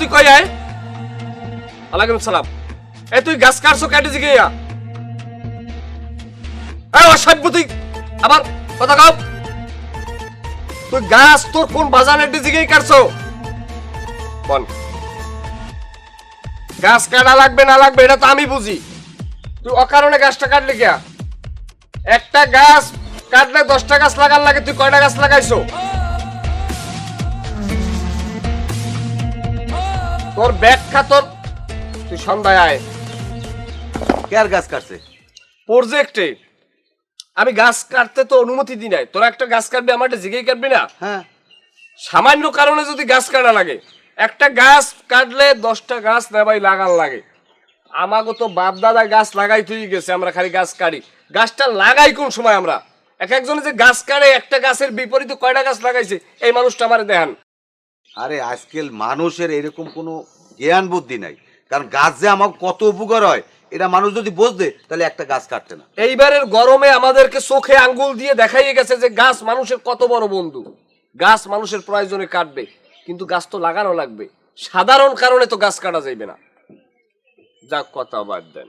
তুই কই আয়? আলাইকুম সালাম এ, তুই গাছ কাটছো কাটে জিগে অসভ্য, তুই আবার কথা তুই গাছ তোর কোন বাজারের দিকে কাটছো? বল। গাছ কাটা লাগবে, না লাগবে, এটা তো আমি বুঝি। তুই অকারণে গাছটা কাটলি কিয়া একটা গাছ কাটলে দশটা গাছ লাগার লাগে, তুই কয়টা গাছ লাগাইছো? তোর ব্যাখ্যা তোর তুই সন্ধ্যায় আয়। কার গাছ কাটছে? প্রজেক্টে আমি গাছ কাটতে তো অনুমতি দিই নাই। তোরা একটা গাছ কাটবি আমার জিগেই কাটবি না? হ্যাঁ। সামান্য কারণে যদি গাছ কাটা লাগে। একটা গাছ কাটলে দশটা গাছ নেবাই লাগার লাগে। আমাকে তো বাপ দাদা গাছ লাগাই তুই গেছে আমরা খালি গাছ কাটি। গাছটা লাগাই কোন সময় আমরা? এক একজনে যে গাছ কাটে একটা গাছের বিপরীতে কয়টা গাছ লাগাইছে এই মানুষটা আমার দেখান। আরে আজকাল মানুষের এরকম কোনো জ্ঞান বুদ্ধি নাই। কারণ গাছ যে আমার কত উপকার হয় এটা মানুষ যদি বুঝতে তাহলে একটা গাছ কাটতে না। এইবারের গরমে আমাদেরকে চোখে আঙ্গুল দিয়ে দেখাইয়ে গেছে যে গাছ মানুষের কত বড় বন্ধু। গাছ মানুষের প্রয়োজনে কাটবে কিন্তু গাছ তো লাগানো লাগবে। সাধারণ কারণে তো গাছ কাটা যাইবে না। যাক কথা বাদ দেন।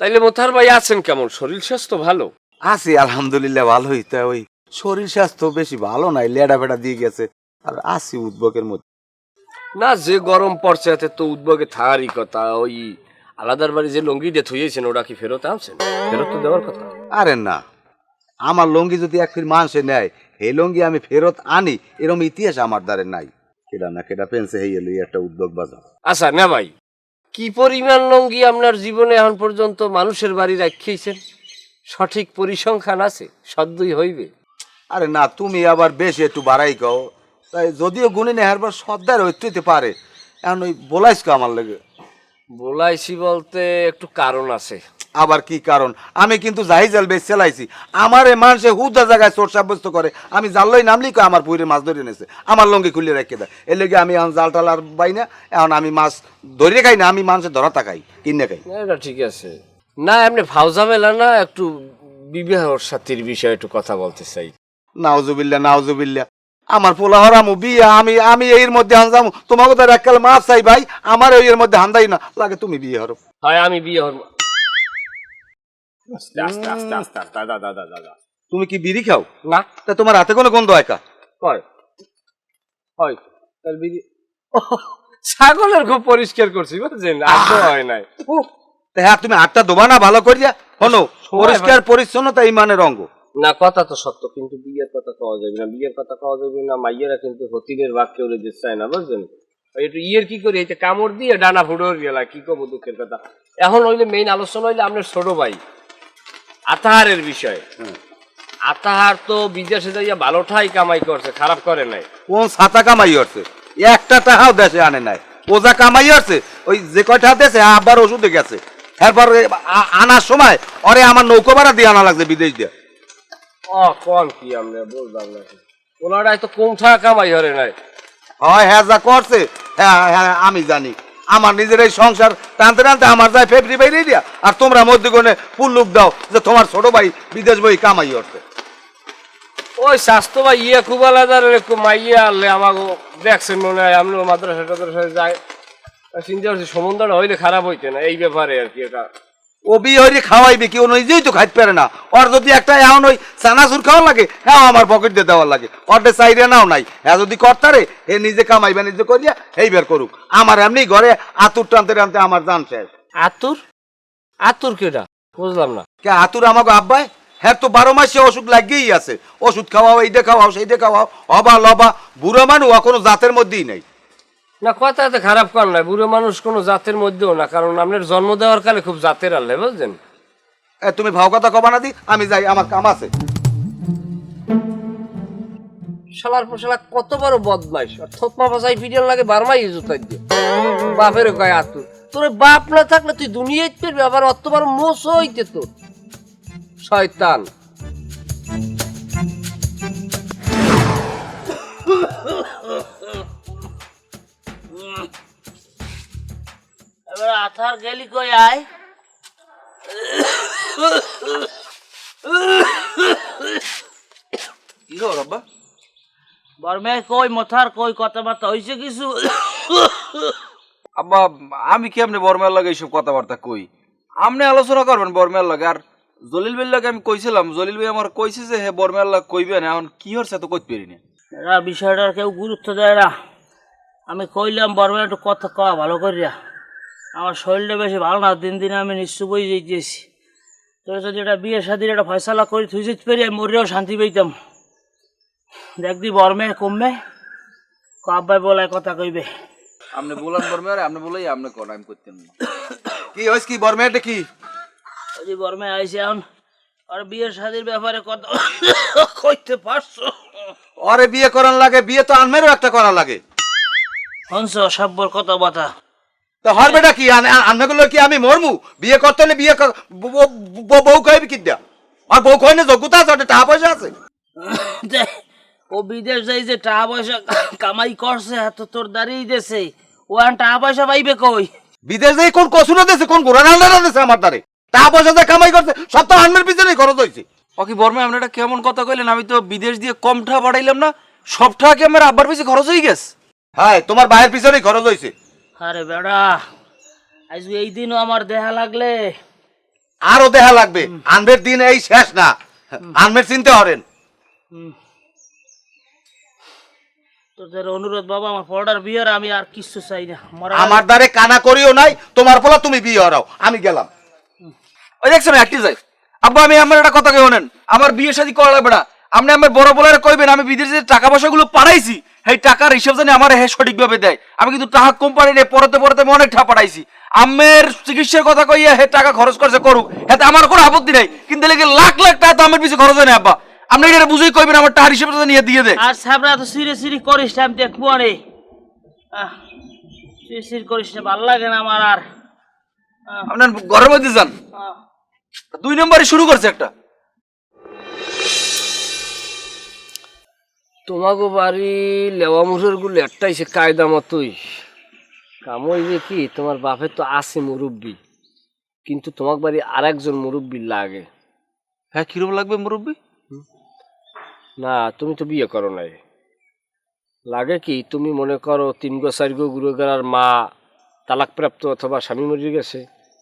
তাইলে মোথার ভাই আছেন কেমন? শরীর স্বাস্থ্য ভালো? আছি আলহামদুলিল্লাহ ভালোই। তা ওই শরীর স্বাস্থ্য বেশি ভালো নাই লেডা ফেডা দিয়ে গেছে। আর আছি উদ্যোগের মধ্যে। না যে গরম পড়ছে এতে তো উদ্যোগে থাকারই কথা। ওই আলাদার বাড়ি যে লঙ্গি দিয়ে থইয়েছেন ওটা কি ফেরত আনছেন? ফেরত তো দেওয়ার কথা। আরে না। আমার লঙ্গি যদি এক ফির মানুষে নেয় এই লঙ্গি আমি ফেরত আনি এরম ইতিহাস আমার দ্বারে নাই। কেডা না কেডা পেন্সে হয়ে এলো একটা উদ্যোগ বাজার আচ্ছা না ভাই কি পরিমাণ লঙ্গি আপনার জীবনে এখন পর্যন্ত মানুষের বাড়ি রাখিয়েছেন? সঠিক পরিসংখ্যান আছে সদ্যই হইবে। আরে না তুমি আবার বেশি একটু বাড়াই কও। তাই যদিও গুণে নেহার পর সর্দার হইতে পারে এখন ওই বলাইস কো আমার লাগে। বলাইছি বলতে একটু কারণ আছে। আবার কি কারণ? আমি কিন্তু জাহি জাল বেশ চালাইছি। আমার এই মানুষে হুদা জায়গায় চোর সাব্যস্ত করে। আমি জানলই নামলি কয় আমার পুইরে মাছ ধরে এনেছে আমার লঙ্গি খুলে রেখে দেয়। এর লেগে আমি এখন জাল টাল আর পাই না এখন আমি মাছ ধরে খাই না আমি মানুষের ধরাতা খাই কিনে খাই। এটা ঠিক আছে। না এমনি ফাউজা মেলা না একটু বিবাহ সাথীর বিষয়ে একটু কথা বলতে চাই। নাওজুবিল্লা নাওজুবিল্লা আমার পোলা হরামু বিয়া আমি আমি এর মধ্যে হানজাম। তোমাকে তো এককাল মাছ চাই ভাই আমার এর মধ্যে হান্দাই না। লাগে তুমি বিয়ে হরো হয় আমি বিয়ে হব আস্তে আস্তে আস্তে আস্তে আস্তে দাদা দাদা দাদা তুমি কি বিড়ি খাও? না। তা তোমার হাতে কোনো গন্ধ হয় কা? হয়। হয়। তার বিধি ছাগলের খুব পরিষ্কার করছি বুঝছেন? আর তো হয় নাই। হ্যাঁ তুমি হাতটা দোবা না ভালো করিয়া। হলো পরিষ্কার পরিচ্ছন্নতা ইমানের অঙ্গ। না কথা তো সত্য কিন্তু বিয়ের কথা কওয়া যাবে না। বিয়ের কথা কওয়া যাবে না মাইয়েরা কিন্তু হতিনের বাক্যে ওরে যেতে চায় না বুঝলেন একটু ইয়ের কি করি? যে কামড় দিয়ে ডানা ফুটোর গেলা কি কব দুঃখের কথা? এখন হইলে মেইন আলোচনা হইলে আপনার ছোট ভাই আতাহারের বিষয়। আতাহার তো বিদেশে যাইয়া ভালো ঠাই কামাই করছে খারাপ করে নাই। কোন ছাতা কামাই হচ্ছে একটা টাকাও দেশে আনে নাই। ওজা কামাই হচ্ছে ওই যে কয়টা দেশে আবার ওষুধে গেছে। এরপর আনার সময় ওরে আমার নৌকো ভাড়া দিয়ে আনা লাগছে বিদেশ দিয়ে। ও কোন কি আমরা বললাম না। ওনারাই তো কোন কামাই হরে নাই। হয় হ্যাঁ যা করছে। হ্যাঁ হ্যাঁ আমি জানি। আমার নিজের এই সংসার টানতে টানতে আমার যায় ফেব্রি বাইরে দিয়া আর তোমরা মধ্যগণে পুল্লুক দাও যে তোমার ছোট ভাই বিদেশ বই কামাই হচ্ছে ওই স্বাস্থ্য বা ইয়ে খুব আলাদা মাইয়া আনলে আমাকে দেখছেন মনে হয় আমরা মাদ্রাসা টাদ্রাসায় যাই। চিন্তা করছি সমুদ্রটা হইলে খারাপ হইতে না এই ব্যাপারে আর কি এটা। ও বিয়ে হইলে খাওয়াইবে কি? ও নিজেই তো খাইতে পারে না। ওর যদি একটা এখন ওই চানাচুর খাওয়া লাগে হ্যাঁ আমার পকেট দিয়ে দেওয়ার লাগে। ওরটা চাইরে নাও নাই। হ্যাঁ যদি কর্তারে হে নিজে কামাইবে নিজে করিয়া এই বের করুক। আমার এমনি ঘরে আতুর টানতে টানতে আমার জান শেষ। আতুর? আতুর কেটা বুঝলাম না। কে আতুর আমাকে আব্বাই? হ্যাঁ তো বারো মাসে অসুখ লাগিয়েই আছে। ওষুধ খাওয়াও এইটা খাওয়াও সেইটা খাওয়াও। অবা লবা বুড়ো মানুষ কোনো জাতের মধ্যেই নাই। না কথা এত খারাপ কর না বুড়ো মানুষ কোনো জাতের মধ্যেও না কারণ আপনার জন্ম দেওয়ার কালে খুব জাতের আনলে বুঝলেন এ, তুমি ভাও কথা কবা না দি আমি যাই আমার কাম আছে। শালার পর শালা কত বড় বদমাইশ আর থতমা ফাঁসাই ভিডিও লাগে বারমাই জুতাই দিয়ে। বাপের কয় আতুর। তোর বাপ না থাকলে তুই দুনিয়ায় পেরবি আবার অত বড় মোষ হইতে তোর। শয়তান। এবার আথার গেলি কই আয়? কি খবর আব্বা? বর্মে কই মথার কই কথাবার্তা হয়েছে কিছু? আব্বা আমি কি কেমনে বর্মের লাগে এইসব কথাবার্তা কই? আপনি আলোচনা করবেন বর্মের লাগে আর জলিল লাগে আমি কইছিলাম জলিল ভাই আমার কইছে যে হে বর্মের লাগে কইবে না এখন কি হচ্ছে তো কইতে পারি না? এরা বিষয়টার কেউ গুরুত্ব দেয় না। আমি কইলাম বর্মে একটু কথা কওয়া ভালো করিয়া। আমার শরীরটা বেশি ভালো না দিন দিন আমি নিশ্চয় বই যেতেছি তোর যদি এটা বিয়ে শাদির একটা ফয়সালা করি থুই যেতে পারি আমি মরেও শান্তি পেতাম দেখবি বর্মে কমবে আব্বাই বলে কথা কইবে। আপনি বলেন বর্মে আর আপনি বলেই আপনি কর আমি করতেন না। কি হয়েছে কি বর্মেটা কি? যদি বর্মে আইসে এখন। আর বিয়ের শাদির ব্যাপারে কথা কইতে পারছ? ওরে বিয়ে করার লাগে বিয়ে তো আনমেরও একটা করা লাগে। হংস সব্বর কথা বাতা তো হর বেটা কি? আনমে কি আমি মরমু? বিয়ে করতে হলে বিয়ে বউ খাইবি কি দিয়া আর বউ না যোগ্যতা আছে ওটা টাকা পয়সা আছে। ও বিদেশ যাই যে টাকা পয়সা কামাই করছে এত তোর দাঁড়িয়ে দেছে ও এখন টাকা পয়সা পাইবে কই? বিদেশ দিয়ে কোন কসুরা দিয়েছে কোন ঘোড়া নালটা দিয়েছে আমার দ্বারে টাকা পয়সা দিয়ে কামাই করছে সব তো আনমের পিছনেই খরচ হয়েছে ও কি বর্মে আপনি এটা কেমন কথা কইলেন? আমি তো বিদেশ দিয়ে কম টাকা পাঠাইলাম না সব টাকা কি আমার আব্বার পিছে খরচ হয়ে গেছে? হ্যাঁ তোমার ভাইয়ের পিছনেই খরচ হয়েছে আরে বেড়া আজ এই দিনও আমার লাগলে। আরও দেখা লাগবে। আনবের দিন এই শেষ না। আনবের চিনতে হরেন তোদের অনুরোধ বাবা আমার পড়ার বিয়ের আমি আর কিছু চাই না। আমার দ্বারে কানা করিও নাই তোমার ফলা তুমি বিয়ে হরাও। আমি গেলাম। ওই দেখছেন একটি যাই আব্বা আমি আমার একটা কথা কেউ নেন। আমার বিয়ে শাদী করা লাগবে না। আপনি আমার বড় বলারে কইবেন আমি বিদেশে টাকা পয়সাগুলো পাঠাইছি সেই টাকার হিসাব জানি আমার হে সঠিকভাবে দেয়। আমি কিন্তু টাকা কম পারি না পরতে পরতে আমি অনেক টাকা পাঠাইছি। আমের চিকিৎসার কথা কইয়া হে টাকা খরচ করছে করুক। এতে আমার কোনো আপত্তি নাই। কিন্তু লেগে লাখ লাখ টাকা তো আমার পিছনে খরচ হয় না আব্বা। আপনি এটা বুঝেই কইবেন আমার টাকার হিসাব জানি দিয়ে দেয়। আর সাবরা তো সিরে সিরি করিস না আমি দেখব আরে সিরি করিস না ভালো লাগে না আমার আর। আপনার ঘরের মধ্যে যান। দুই নম্বরে শুরু করছে একটা। তোমাকে বাড়ি লেওয়া মুসুরগুলো একটাই সে কায়দা মতোই। কামই যে কি তোমার বাপের তো আছে মুরব্বী কিন্তু তোমার বাড়ি আর একজন মুরব্বী লাগে। হ্যাঁ কীরকম লাগবে মুরব্বী? না তুমি তো বিয়ে করো নাই। লাগে কি তুমি মনে করো তিন গো চার গো গুরু গেলার মা তালাকপ্রাপ্ত অথবা স্বামী মরে গেছে।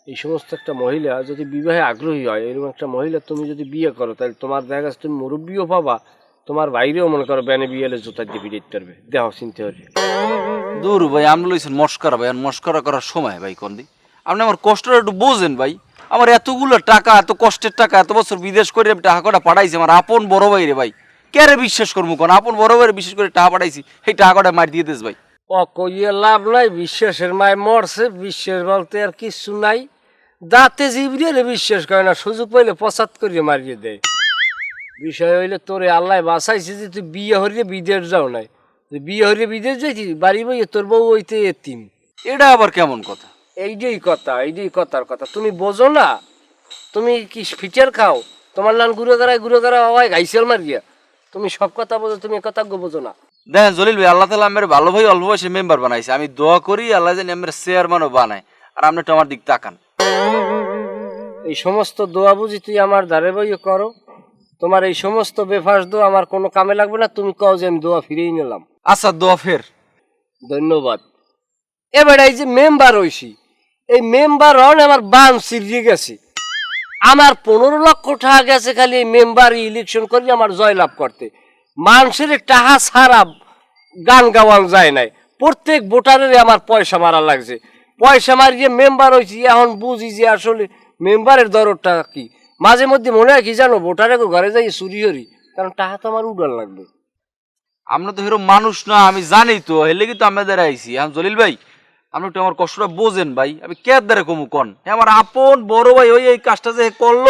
এই সমস্ত একটা মহিলা যদি বিবাহে আগ্রহী হয় এরকম একটা মহিলা তুমি যদি বিয়ে করো তাহলে তোমার দেখা গেছে তুমি মুরব্বীও পাবা তোমার বাইরেও মনে করো ব্যানে বিয়েলে জোতা দিয়ে দিতে পারবে দেহ চিনতে পারবে দূর ভাই আপনি লইছেন মস্করা ভাই আর মস্করা করার সময় ভাই কন্দি আপনি আমার কষ্টটা একটু বোঝেন ভাই। আমার এতগুলো টাকা এত কষ্টের টাকা এত বছর বিদেশ করে আমি টাকা কটা পাঠাইছি আমার আপন বড় ভাই রে ভাই। কে রে বিশ্বাস করব কোন? আপন বড় ভাই বিশেষ করে টাকা পাঠাইছি সেই টাকা কটা মার দিয়ে দিস ভাই। ও কইয়ে লাভ নাই বিশ্বাসের মায় মরছে বিশ্বাস বলতে আর কিছু নাই। দাঁতে জিবরিয়ে বিশ্বাস করে না সুযোগ পাইলে পশ্চাৎ করিয়ে মারিয়ে দেয়। বিষয় হইলে তোরে আল্লাহ বাঁচাইছে যে তুই বিয়ে হরিয়ে বিদেশ যাও নাই। যে বিয়ে হরিয়ে বিদেশ যাইছি বাড়ি বইয়ে তোর বউ ওইতে এতিম। এটা আবার কেমন কথা? এইটাই কথা এইটাই কথার কথা। তুমি বোঝো না তুমি কি ফিচার খাও? তোমার নান গুড়ো গাড়ায় গুড়ো গাড়া হওয়ায় গাইছেল মারিয়া। তুমি সব কথা বোঝো তুমি কথা বোঝো না। দেখেন জলিল ভাই আল্লাহ তালা আমার ভালো ভাই অল্প বয়সে মেম্বার বানাইছে। আমি দোয়া করি আল্লাহ জানি আমার চেয়ারম্যানও বানায়। আর আপনি তো আমার দিক তাকান। এই সমস্ত দোয়া বুঝি তুই আমার ধারে বইয়ে করো। তোমার এই সমস্ত বেফাস দোয়া আমার কোনো কামে লাগবে না তুমি কও যে আমি দোয়া ফিরেই নিলাম। আচ্ছা দোয়া ফের। ধন্যবাদ। এবার এই যে মেম্বার হইছি এই মেম্বার হন আমার বান সিরিয়ে গেছে। আমার পনেরো লক্ষ টাকা গেছে খালি এই মেম্বার ইলেকশন করি আমার জয়লাভ করতে। মানুষের টাকা ছাড়া গান গাওয়ান যায় নাই। প্রত্যেক ভোটারের আমার পয়সা মারা লাগছে। পয়সা মারিয়ে মেম্বার হয়েছি এখন বুঝি যে আসলে মেম্বারের দরদটা কি। মাঝে মধ্যে মনে হয় কি জানো ভোটারের ঘরে যাই চুরি হরি কারণ টাকা তো আমার উড়ান লাগবে। আমরা তো হিরো মানুষ না, আমি জানি তো হেলে কিন্তু আমাদের আইছি। আমি জলিল ভাই, আপনি একটু আমার কষ্টটা বোঝেন ভাই, আমি কে দ্বারা কমু কন? আমার আপন বড় ভাই, ওই এই কাজটা যে করল,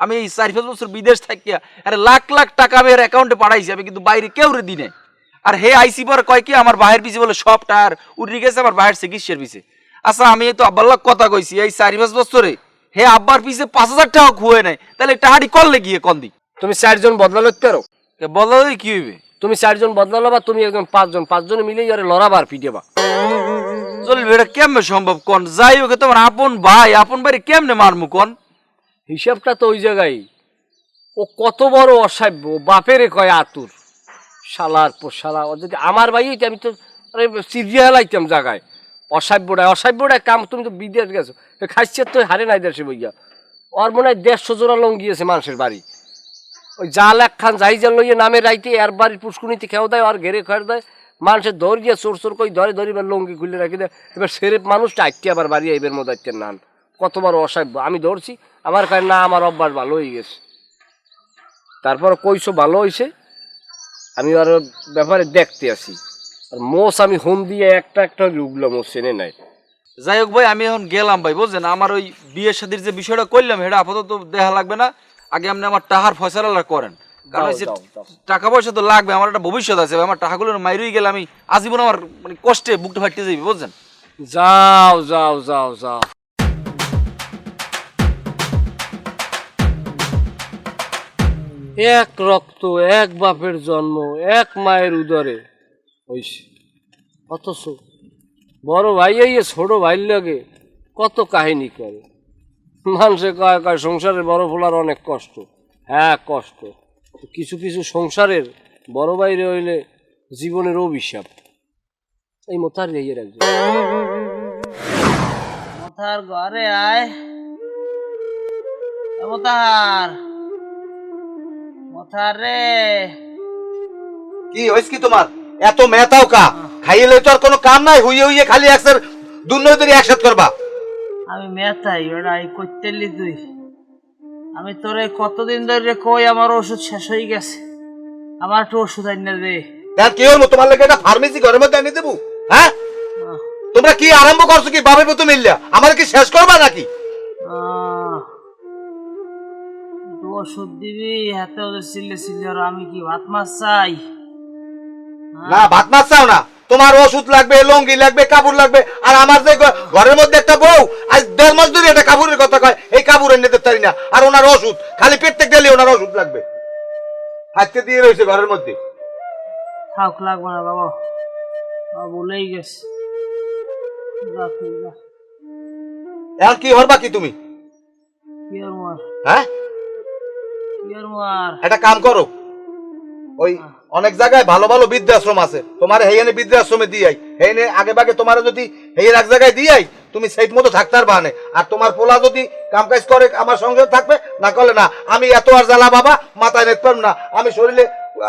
আমি এই চার পাঁচ বছর বিদেশ থাকিয়া, আরে লাখ লাখ টাকা আমি এর অ্যাকাউন্টে পাঠাইছি, আমি কিন্তু বাইরে কেউ রে দিনে। আর হে আইসি পর কয় কি, আমার বাহের পিছে বলে সব টায়ার উঠে গেছে আমার বাহের চিকিৎসার পিছে। আচ্ছা আমি তো আব্বার লাখ কথা কইছি, এই চারি পাঁচ বছরে হে আব্বার পিছে পাঁচ হাজার টাকা খুয়ে নাই তাহলে টাহাড়ি করলে গিয়ে কন দি তুমি চারজন বদলালো পারো। বলা কি হইবে? তুমি চারজন বদলা লবা তুমি একজন পাঁচজন। পাঁচজনে মিলেই আরে লড়াবার পিটেবা ভাই, এটা কেমনে সম্ভব কোন? যাই হোক তোমার আপন ভাই আপন ভাই কেমনে মারমু কোন? হিসাবটা তো ওই জায়গায়। ও কত বড় অসাব্য বাপেরে কয় আতুর। শালার পর শালা ও যদি আমার ভাই আমি তো সিরিয়া হেলাইতাম জায়গায়। অসাব্যটায় অসাব্যটায় কাম, তুমি তো বিদেশ গেছো। খাইছে তো হারে নাই দেশে বইয়া। ওর মনে হয় দেড়শো জোড়া লং গিয়েছে মানুষের বাড়ি। ওই জাল এক খান যাই জাল লইয়ে নামে রাইতে এর বাড়ির পুষ্কুনিতে খেও দেয় আর ঘেরে খেয়ে দেয়। মানুষের ধরে গিয়ে চোর চোর কই ধরে ধরে এবার লঙ্গি খুলে রাখি দেয়। এবার সেরেপ মানুষটা আটকে আবার বাড়ি আইবের মতো আটকে নান কতবার অসাব্য। আমি ধরছি, আমার কাছে না, আমার অভ্যাস ভালো হয়ে গেছে। তারপর কইসো ভালো হয়েছে আমি আর ব্যাপারে দেখতে আসি। আর মোষ আমি হোম দিয়ে একটা একটা উগলো মোষ চেনে নাই। যাই হোক ভাই আমি এখন গেলাম ভাই বুঝছেন? আমার ওই বিয়ের শাদির যে বিষয়টা করলাম সেটা আপাতত দেখা লাগবে না। আগে আপনি আমার টাহার ফয়সালা করেন। কারণ হচ্ছে। টাকা পয়সা তো লাগবে আমার একটা ভবিষ্যৎ আছে আমার টাকাগুলো মাইরই গেলে আমি আজীবন আমার মানে কষ্টে বুকটা ফাটিয়ে যাবি বুঝছেন? যাও যাও যাও যাও। এক রক্ত এক বাপের জন্ম এক মায়ের উদরে। হইছে। অথচ বড় ভাই এই ছোট ভাইয়ের লাগে কত কাহিনী করে। মানুষে কয় কয় সংসারের বড় ফোলার অনেক কষ্ট। হ্যাঁ কষ্ট। কিছু কিছু সংসারের বড় বাইরে হইলে জীবনের অভিশাপ। এই মোতার ইয়ে রাখবে মথার ঘরে আয়। এ মথার। মথার রে। কি হয়েছে কি তোমার? এত মেতাও কা? খাইলে তো আর কোনো কাম নাই হুইয়ে হুইয়ে খালি একসার দুর্নয়দের একসাথ করবা। আমি মেথাই ওটা এই করতেলি তুই। আমি তোরে কতদিন ধরে কই আমার ওষুধ শেষ হয়ে গেছে। আমার একটু ওষুধ আইনে দে। আর কি হলো তোমার লাগে একটা ফার্মেসি ঘরের মধ্যে এনে দেবো? হ্যাঁ? তোমরা কি আরম্ভ করছ কি? বাপের মতো মিললা? আমার কি শেষ করবা নাকি? ওষুধ দিবি হাতে ওদের চিল্লে চিল্লে আমি কি ভাত মাছ চাই? না ভাত মাছ চাও না? তোমার ওষুধ লাগবে লঙ্গি লাগবে কাপড় লাগবে আর আমার যে ঘরের মধ্যে একটা বউ আজ দেড় মাস ধরে একটা কাপড়ের কথা কয় এই কাপড় এনে দিতে পারি না আর ওনার ওষুধ খালি পেটতে গেলে ওনার ওষুধ লাগবে। আজকে দিয়ে রয়েছে ঘরের মধ্যে। থাক লাগবে না বাবা। বলেই গেছে। এখন কি হরবা কি তুমি? হ্যাঁ? একটা কাম করো। ওই অনেক জায়গায় ভালো ভালো বৃদ্ধাশ্রম আছে। তোমার হেইনে বৃদ্ধাশ্রমে দিয়াই। হেইনে আগে বাগে তোমার যদি হেইয়ের এক জায়গায় দিয়ে দিয়াই তুমি সেই মতো থাকতে পারবা না। আর তোমার পোলা যদি কাম কাজ করে আমার সঙ্গে থাকবে না করলে না আমি এত আর জ্বালা বাবা মাথায় নিতে পারব না আমি শরীরে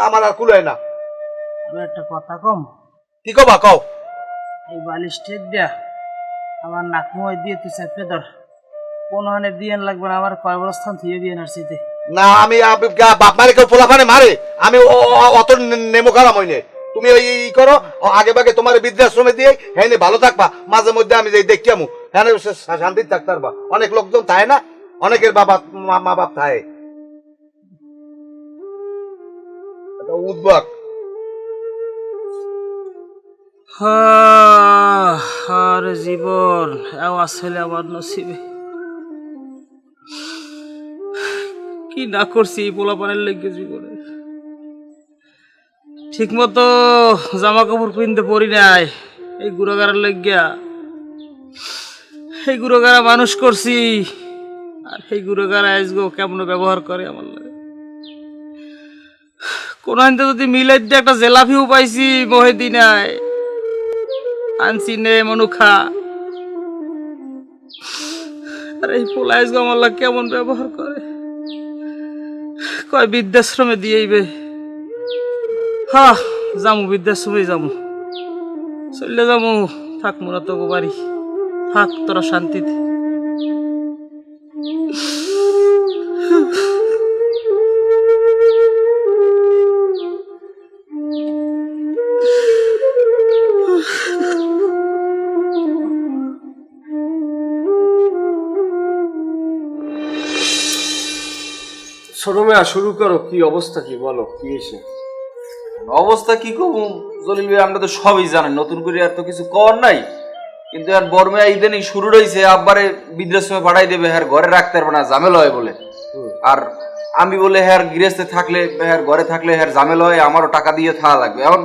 আমার আর কুলোয় না। একটা কথা কম? কি কবা কও। এই বালিশের দিয়া আমার নাক মুয়ে দিয়ে তুই চাপে ধর। কোন হানে দিয়ে লাগবে না আমার কয় অবস্থান থেকে দিয়ে নার্সিতে না, আমি বাপ মারে কেউ পোলাফানে মারে? আমি অত নেমো খারাপ হইনি তুমি ওই করো আগে বাগে তোমার বৃদ্ধাশ্রমে দিয়ে হ্যাঁ ভালো থাকবা। মাঝে মধ্যে আমি যাই দেখি আমু হ্যাঁ শান্তি থাকতে পারবা। অনেক লোকজন থাকে না, অনেকের বাবা, মা- বাপ এটা উদ্ভট আর জীবন আসলে আমার নসিবে। কি না করছি এই পোলাপানের লেগে জীবনে ঠিক মতো জামা কাপড় কিনতে পরি নাই। এই গুড়াগারের লেগিয়া। এই গুড়াগারা মানুষ করছি। আর এই গুড়াগারা আজগো কেমন ব্যবহার করে আমার লাগে। কোন আনতে যদি মিলাই দিয়ে একটা জেলাফিও পাইছি মহেদিনায় আনছি নে মনুখা। আর এই পোলাইস গামাল্লা কেমন ব্যবহার করে? কয় বৃদ্ধাশ্রমে দিয়েইবে? হা, যামু বৃদ্ধাশ্রমে যামু। চললে যামু, থাক মোরা তো বাড়ি। থাক, তোরা শান্তিতে। ছোট মেয়া শুরু করো কি অবস্থা কি বলো কি হয়েছে? অবস্থা কি কব? জলিল ভাই আমরা তো সবই জানেন নতুন করে আর তো কিছু কর নাই। কিন্তু আর বর্মে ইদানিং শুরু রয়েছে আব্বারে বৃদ্ধাশ্রমে পাঠাই দেবে হ্যার ঘরে রাখতে পারবে না ঝামেলা হয় বলে। আর আমি বলে হ্যার গৃহস্থে থাকলে হ্যার ঘরে থাকলে হ্যার ঝামেলা হয় আমারও টাকা দিয়ে থাকা লাগবে। এখন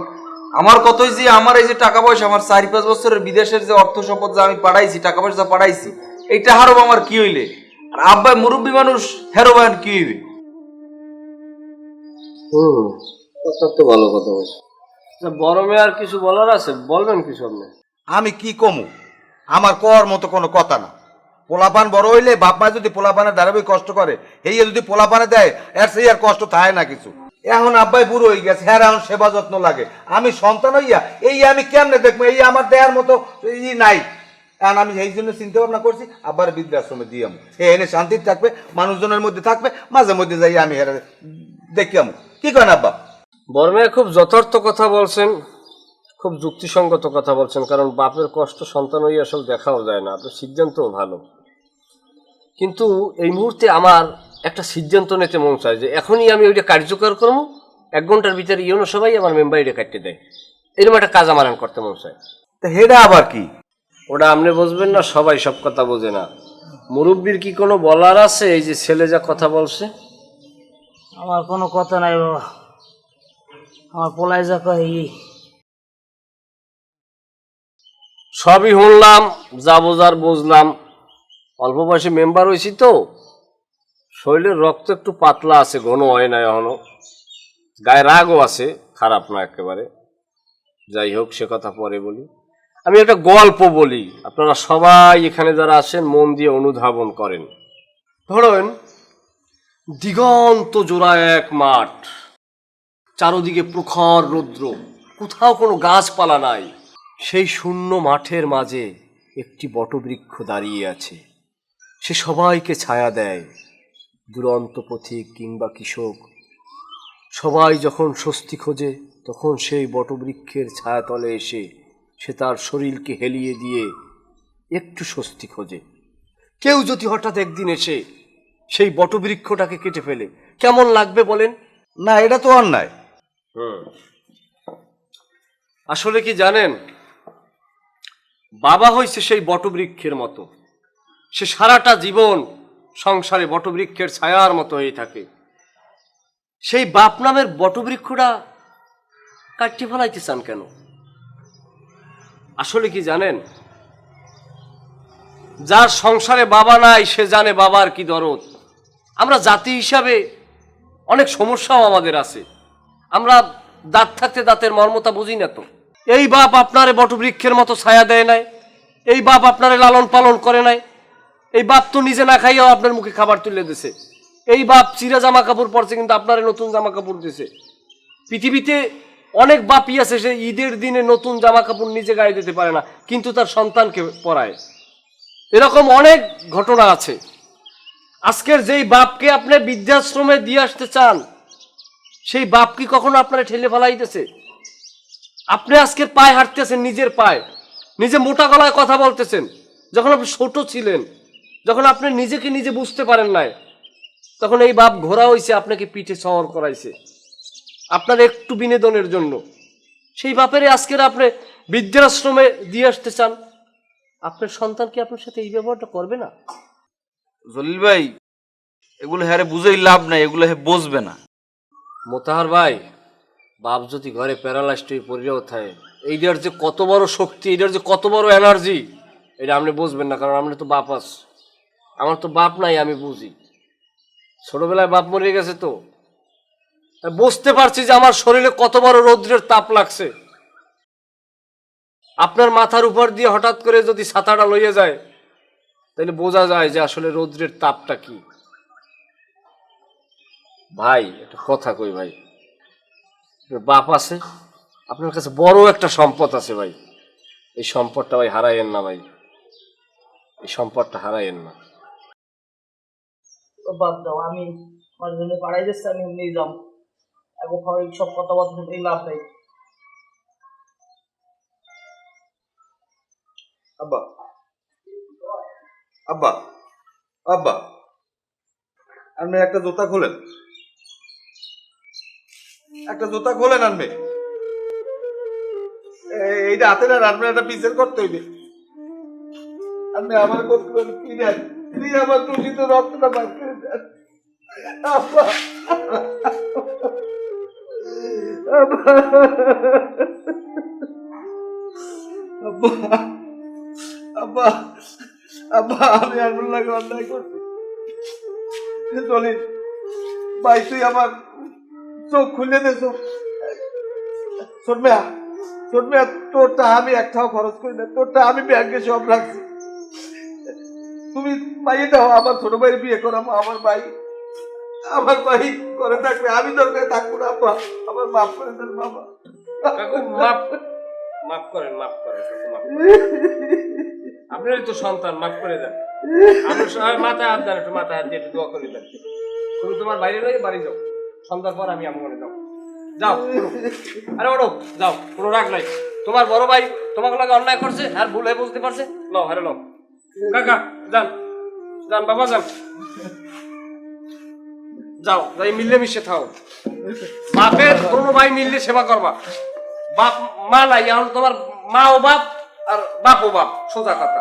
আমার কতই যে আমার এই যে টাকা পয়সা আমার চারি পাঁচ বছরের বিদেশের যে অর্থ সম্পদ যে আমি পাঠাইছি টাকা পয়সা পাঠাইছি এইটা হারব আমার কি হইলে? আর আব্বাই মুরব্বী মানুষ হেরো কি হইবে? হুম কথা তো ভালো কথা বলছে। আচ্ছা, বড় মেয়ে আর কিছু বলার আছে? বলবেন কিছু আপনি। আমি কি কমু? আমার কর মতো কোনো কথা না। পোলাপান বড় হইলে বাপ মা যদি পোলাপানের দাঁড়াবে কষ্ট করে এই যদি পোলাপানে দেয় এর সেই আর কষ্ট থাকে না কিছু। এখন আব্বাই বুড়ো হয়ে গেছে হ্যাঁ এখন সেবা যত্ন লাগে। আমি সন্তান হইয়া এই আমি কেমনে দেখব? এই আমার দেয়ার মতো ই নাই। এখন আমি এই জন্য চিন্তা ভাবনা করছি আবার বৃদ্ধাশ্রমে দিয়ে আমু। সে এনে শান্তির থাকবে মানুষজনের মধ্যে থাকবে মাঝে মধ্যে যাই আমি হেরা দেখি আমু। কি করেন আব্বা? বড় মেয়ে খুব যথার্থ কথা বলছেন খুব যুক্তিসঙ্গত কথা বলছেন কারণ বাপের কষ্ট সন্তান হয়ে আসলে দেখাও যায় না আপনার সিদ্ধান্তও ভালো। কিন্তু এই মুহূর্তে আমার একটা সিদ্ধান্ত নিতে মন চায় যে এখনই আমি ওইটা কার্যকর করব এক ঘণ্টার ভিতরে ইউনো সবাই আমার মেম্বার এটা কাটতে দেয়। এরকম একটা কাজ আমার করতে মন চায়। তা হেডা আবার কি? ওটা আপনি বুঝবেন না সবাই সব কথা বোঝে না। মুরব্বীর কি কোনো বলার আছে? এই যে ছেলে যা কথা বলছে। আমার কোনো কথা নাই বাবা। আমার পোলাই যা কয় সবই শুনলাম যা বোঝার বুঝলাম। অল্প বয়সে মেম্বার হয়েছি তো। শরীরের রক্ত একটু পাতলা আছে ঘন হয় না এখনও। গায়ে রাগও আছে খারাপ না একেবারে। যাই হোক সে কথা পরে বলি। আমি একটা গল্প বলি। আপনারা সবাই এখানে যারা আছেন, মন দিয়ে অনুধাবন করেন। ধরেন, দিগন্ত জোড়া এক মাঠ, চারদিকে প্রখর রৌদ্র, কোথাও কোনো গাছপালা নাই। সেই শূন্য মাঠের মাঝে একটি বটবৃক্ষ দাঁড়িয়ে আছে। সে সবাইকে ছায়া দেয়, দুরন্ত পথিক কিংবা কৃষক। সবাই যখন স্বস্তি খোঁজে, তখন সেই বটবৃক্ষের ছায়াতলে এসে সে তার শরীরকে হেলিয়ে দিয়ে একটু স্বস্তি খোঁজে। কেউ যদি হঠাৎ একদিন এসে সেই বটবৃক্ষটাকে কেটে ফেলে কেমন লাগবে বলেন? না এটা তো অন্যায়। আসলে কি জানেন? বাবা হয়েছে সেই বটবৃক্ষের মতো। সে সারাটা জীবন সংসারে বটবৃক্ষের ছায়ার মতো হয়ে থাকে। সেই বাপ নামের বটবৃক্ষটা কাটতে ফেলাইতে চান কেন? আসলে কি জানেন? যার সংসারে বাবা নাই, সে জানে বাবার কি দরদ। আমরা জাতি হিসাবে অনেক সমস্যাও আমাদের আছে। আমরা দাঁত থাকতে দাঁতের মর্মতা বুঝি না তো। এই বাপ আপনারে বটবৃক্ষের মতো ছায়া দেয় নাই, এই বাপ আপনারে লালন পালন করে নাই, এই বাপ তো নিজে না খাইয়াও আপনার মুখে খাবার তুলে দিছে। এই বাপ চিরা জামা কাপড় পরছে কিন্তু আপনারে নতুন জামা কাপড় দিছে। পৃথিবীতে অনেক বাপই আছে সে ঈদের দিনে নতুন জামা কাপড় নিজে গায়ে দিতে পারে না, কিন্তু তার সন্তানকে পরায়। এরকম অনেক ঘটনা আছে। আজকের যেই বাপকে আপনি বৃদ্ধাশ্রমে দিয়ে আসতে চান, সেই বাপ কি কখনো আপনার ঠেলে ফেলাইতেছে? আপনি আজকের পায়ে হাঁটতেছেন, নিজের পায়ে, নিজে মোটা গলায় কথা বলতেছেন, যখন আপনি ছোট ছিলেন, যখন আপনি নিজেকে নিজে বুঝতে পারেন নাই, তখন এই বাপ ঘোরা হয়েছে আপনাকে পিঠে শহর করাইছে। আপনার একটু বিনোদনের জন্য। সেই বাপেরে আজকের আপনি বৃদ্ধাশ্রমে দিয়ে আসতে চান। আপনার সন্তান কি আপনার সাথে এই ব্যবহারটা করবে না? জলিল ভাই এগুলো হ্যারে বুঝেই লাভ নাই এগুলো হে বুঝবে না। মোতাহার ভাই বাপ যদি ঘরে প্যারালাইসড হয়ে পড়েও থাকে এইটার যে কত বড় শক্তি এটার যে কত বড় এনার্জি এটা আপনি বুঝবেন না কারণ আপনি তো বাপ আস আমার তো বাপ নাই আমি বুঝি। ছোটবেলায় বাপ মরে গেছে তো। বুঝতে পারছি যে আমার শরীরে কত বড় রৌদ্রের তাপ লাগছে। আপনার মাথার উপর দিয়ে হঠাৎ করে যদি ছাতাটা লইয়ে যায়, তাহলে বোঝা যায় যে আসলে রৌদ্রের তাপটা কি। ভাই, একটা কথা কই ভাই। বাপ আছে, আপনার কাছে বড় একটা সম্পদ আছে ভাই। এই সম্পদটা ভাই হারাইয়েন না ভাই। এই সম্পদটা হারাইয়েন না। বাদ দাও, আমি আমার জন্য পাড়াই যাচ্ছে, আমি এমনি এখন হয় সব কথা বলতে এই লাভ নেই। আব্বা। আব্বা। আব্বা। আপনি একটা জুতা খোলেন। একটা খোলেন আনবে এইটা হাতে না আপনি একটা পিসের করতে হইবে। আপনি আমার করতে পারেন প্লিজ প্লিজ আমার দূষিত রক্তটা বাদ করে দেন। আব্বা। আব্বা আব্বা আব্বা, আমি লাগে অন্যায় করছি। চলি ভাই, তুই আমার চোখ খুলে দে ছোট মেয়া তোরটা আমি একটাও খরচ করি না, তোরটা আমি ব্যাংকে সব রাখছি। তুমি মাইয়ে দাও আমার ছোট ভাইয়ের বিয়ে করাবো আমার ভাই আমার ভাই। করে থাকবে আমি দরকার থাকব না আব্বা। আমার মাফ করে দেন বাবা। কাকু মাফ মাফ করেন মাফ করেন কাকু, আপনারই তো সন্তান মাফ করে দেন। সবাই মাথায় হাত দেন একটু মাথায় হাত দিয়ে একটু দোয়া করে দেন তুমি তোমার বাইরে রয়ে বাড়ি যাও। সন্ধ্যার পর আমি আমার যাও। যাও আরে ওঠো যাও। কোনো রাগ নাই। তোমার বড় ভাই তোমাকে লাগে অন্যায় করছে আর ভুল হয়ে বুঝতে পারছে? লও আরে লও কাকা যান। যান বাবা যান। যাও, যাই মিললে মিশে থাও। বাপের কোনো ভাই মিললে সেবা করবা। বাপ মা নাই তোমার মা ও বাপ আর বাপ ও বাপ, সোজা কথা।